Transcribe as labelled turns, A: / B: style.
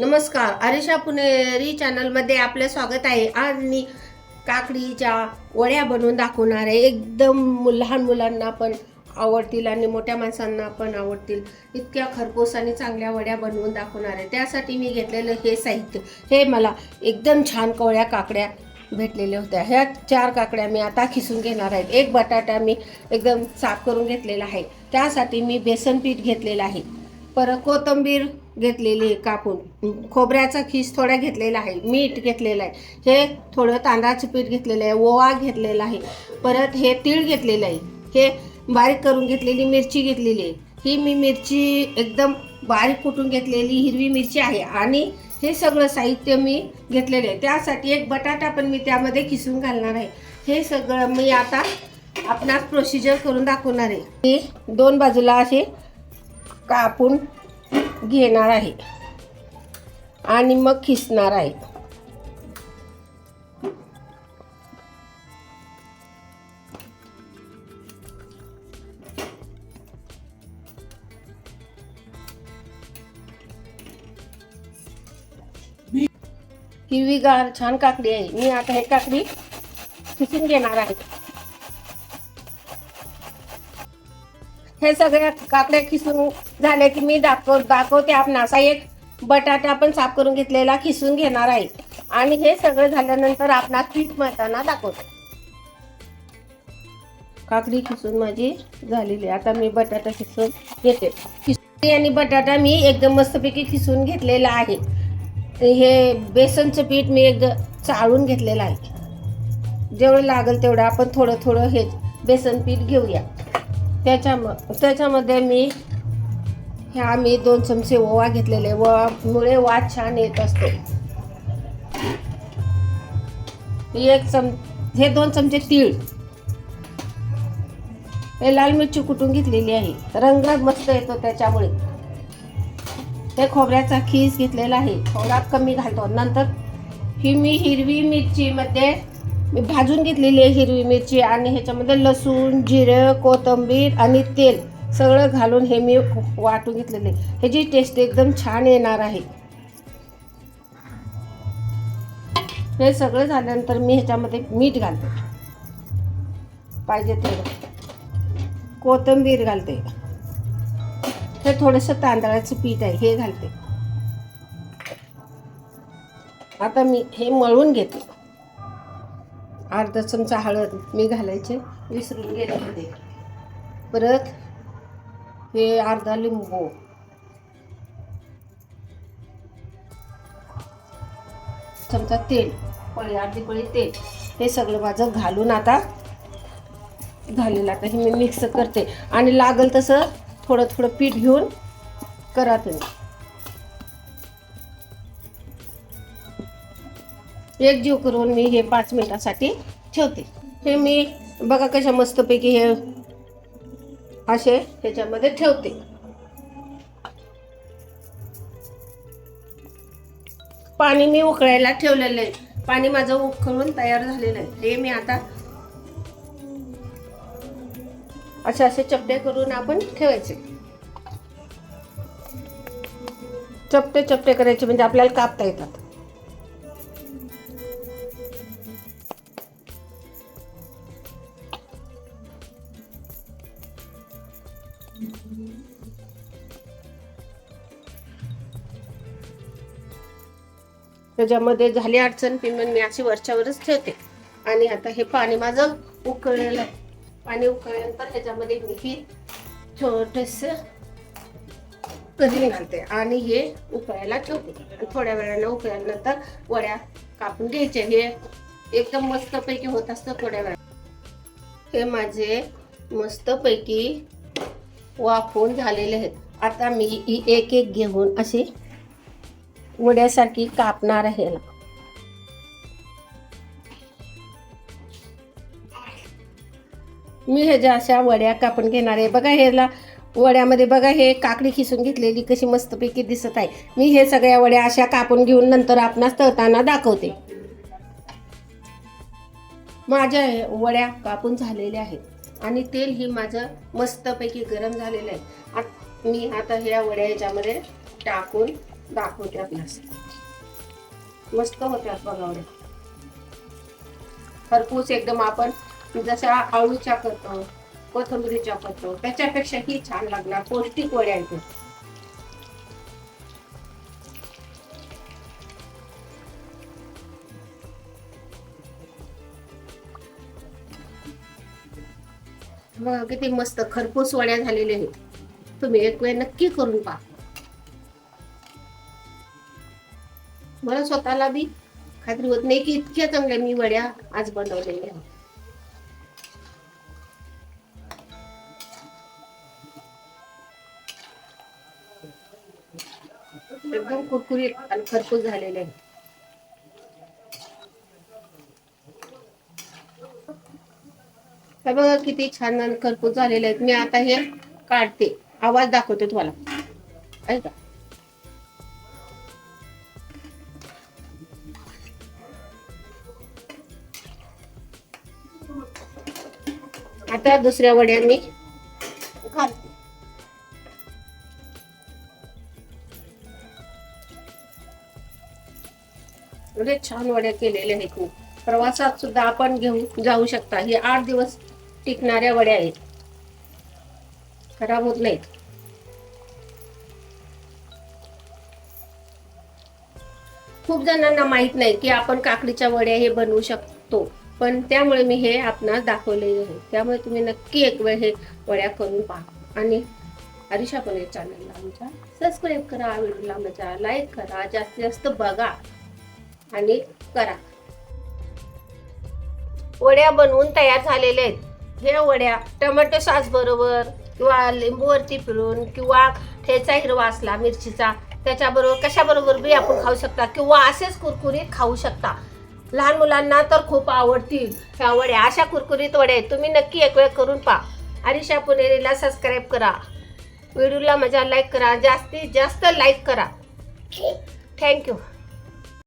A: नमस्कार अरिशा पुणेरी चॅनलमध्ये आपलं स्वागत आहे. आज मी काकडीच्या वड्या बनवून दाखवणार आहे. एकदम लहान मुलांना पण आवडतील आणि मोठ्या माणसांना पण आवडतील. इतक्या खरपूस आणि चांगल्या वड्या बनवून दाखवणार आहे. त्यासाठी मी घेतलेलं हे साहित्य हे मला एकदम छान कवळ्या काकड्या भेटलेल्या होत्या. ह्या चार काकड्या मी आता खिसून घेणार आहेत एक बटाटा मी एकदम साफ करून घेतलेला आहे. त्यासाठी मी बेसन पीठ घेतलेलं आहे. परत कोथिंबीर घेतलेली आहे कापून. खोबऱ्याचा खीस थोडा घेतलेला आहे मीठ घेतलेलं आहे हे थोडं तांदळाचं पीठ घेतलेलं आहे ओवा घेतलेला आहे परत हे तीळ घेतलेलं आहे हे बारीक करून घेतलेली मिरची घेतलेली आहे. ही मी मिरची एकदम बारीक कुटून घेतलेली हिरवी मिरची आहे आणि हे सगळं साहित्य मी घेतलेलं आहे. त्यासाठी एक बटाटा पण मी त्यामध्ये किसून घालणार आहे. हे सगळं मी आता आपणास प्रोसिजर करून दाखवणार आहे. हे दोन बाजूला असे कापून घेणार आहे. आणि मग खिसणार आहे. हिरवीगार छान काकडी आहे. मी आता हे काकडी खिसून घेणार आहे. हे सगळ्या काकड्या खिसून झाल्या की मी दाखव दाखवते आपणास एक बटाटा पण साफ करून घेतलेला खिसून घेणार आहे. आणि हे सगळं झाल्यानंतर आपणास पीठ मळताना दाखवते. काकडी खिसून माझी झालेली आहे. आता मी बटाटा खिसून घेते. खिसून आणि बटाटा मी एकदम मस्तपैकी खिसून घेतलेला आहे. हे बेसनचं पीठ मी एकदम चाळून घेतलेलं आहे. जेवढं लागेल तेवढं आपण थोडं थोडं हे बेसन पीठ घेऊया. त्याच्याम त्याच्यामध्ये मी ह्या मी दोन चमचे ओवा घेतलेले. मुळे वाद छान येत असतो. एक चम हे दोन चमचे तीळ. हे लाल मिरची कुटून घेतलेली आहे. रंग मस्त येतो त्याच्यामुळे. हे खोबऱ्याचा खीस घेतलेला आहे. थोडा कमी घालतो. नंतर ही मी हिरवी मिरचीमध्ये मी भाजून घेतलेली आहे हिरवी मिरची आणि ह्याच्यामध्ये लसूण जिरं कोथिंबीर आणि तेल सगळं घालून हे मी वाटून घेतलेले आहे. ह्याची टेस्ट एकदम छान येणार आहे. हे सगळं झाल्यानंतर मी ह्याच्यामध्ये मीठ घालते. पाहिजे तेवढं कोथिंबीर घालते. हे थोडंसं तांदळाचं पीठ आहे हे घालते. आता मी हे मळून घेते. अर्धा चमचा हळद मी घालायचे. विसरून गेले होते. परत हे अर्धा लिंबू. चमचा तेल पळी अर्धी पळी तेल. हे सगळं माझं घालून आता झालेलं आता हे मी मिक्स करते. आणि लागल तसं थोडं थोडं पीठ घेऊन करा तुम्ही. एक जीव करून मी हे पाच मिनिटासाठी ठेवते. हे मी बघा कशा मस्तपैकी हे असे ह्याच्यामध्ये ठेवते. पाणी मी उकळायला ठेवलेलं आहे. पाणी माझं उकळून तयार झालेलं आहे. हे मी आता असे असे चपटे करून आपण ठेवायचे. चपटे चपटे करायचे म्हणजे आपल्याला कापता येतात. त्याच्यामध्ये झाली अडचण पिमन मी अशी वरच्यावरच ठेवते. आणि आता हे पाणी माझं उकळलेलं आहे पाणी उकळल्यानंतर त्याच्यामध्ये मी ही छोटस कधी घालते आणि हे उकळायला ठेवते. आणि थोड्या वेळानं उकळल्यानंतर वड्या कापून घ्यायच्या. हे एकदम मस्तपैकी होत असतं थोड्या वेळा हे माझे मस्तपैकी वाफवून झालेले आहेत. आता मी ही एक एक घेऊन अशी वड्यासारखी कापणार आहे मी ह्याच्या अशा वड्या कापून घेणार आहे. बघा ह्याला वड्यामध्ये बघा हे काकडी खिसून घेतलेली कशी मस्तपैकी दिसत आहे. मी हे सगळ्या वड्या अशा कापून घेऊन नंतर आपणास तळताना दाखवते. माझ्या वड्या कापून झालेल्या आहेत. आणि तेल ही माझं मस्तपैकी गरम झालेलं आहे. आत- मी आता ह्या वड्या ह्याच्यामध्ये टाकून दाखवते आपल्यास मस्त होत्या बघा वड्या. खरपूस एकदम आपण जशा आळूच्या करतो कोथंबरीच्या करतो त्याच्यापेक्षा ही छान लागणार. पौष्टिक वड्या आहेत. बघा किती मस्त खरपूस वड्या झालेल्या आहेत. तुम्ही एक वेळ नक्की करून पहा. मला स्वतःला बी खात्री होत नाही की इतक्या चांगल्या मी वड्या आज बनवलेल्या आहेत. एकदम कुरकुरीत आणि खरपूस झालेले आहेत. हे बघा किती छान आणि खरपूस झालेले आहेत. मी आता हे काढते. आवाज दाखवते तुम्हाला. ऐका. आता दुसऱ्या वड्या मी घालते. छान वड्या केलेल्या आहेत मी. प्रवासात सुद्धा आपण घेऊन जाऊ शकता. हे आठ दिवस टिकणाऱ्या वड्या आहेत. खराब होत नाहीत. खूप जणांना माहीत नाही की आपण काकडीच्या वड्या हे बनवू शकतो पण त्यामुळे मी हे आपणास दाखवलेले आहे. त्यामुळे तुम्ही नक्की एक वेळ हे वड्या करून पहा. आणि हरिषा पण चॅनलला आमच्या सबस्क्राईब करा व्हिडिओला आमच्या लाईक करा जास्तीत जास्त बघा आणि करा. वड्या बनवून तयार झालेल्या आहेत. हे वड्या टमाटो सॉस बरोबर किंवा लिंबूवरती पिळून किंवा ठेचा हिरवा असला मिरचीचा त्याच्याबरोबर कशाबरोबर बी आपण खाऊ शकता किंवा असेच कुरकुरीत खाऊ शकता. लहान मुलांना तर खूप आवडतील ह्या वड्या. अशा कुरकुरीत वड्या आहेत. तुम्ही नक्की एक वेळ करून पहा. हरिषा पुणेरीला सबस्क्राईब करा. व्हिडिओला मजा लाईक करा. जास्तीत जास्त लाईक करा. थँक्यू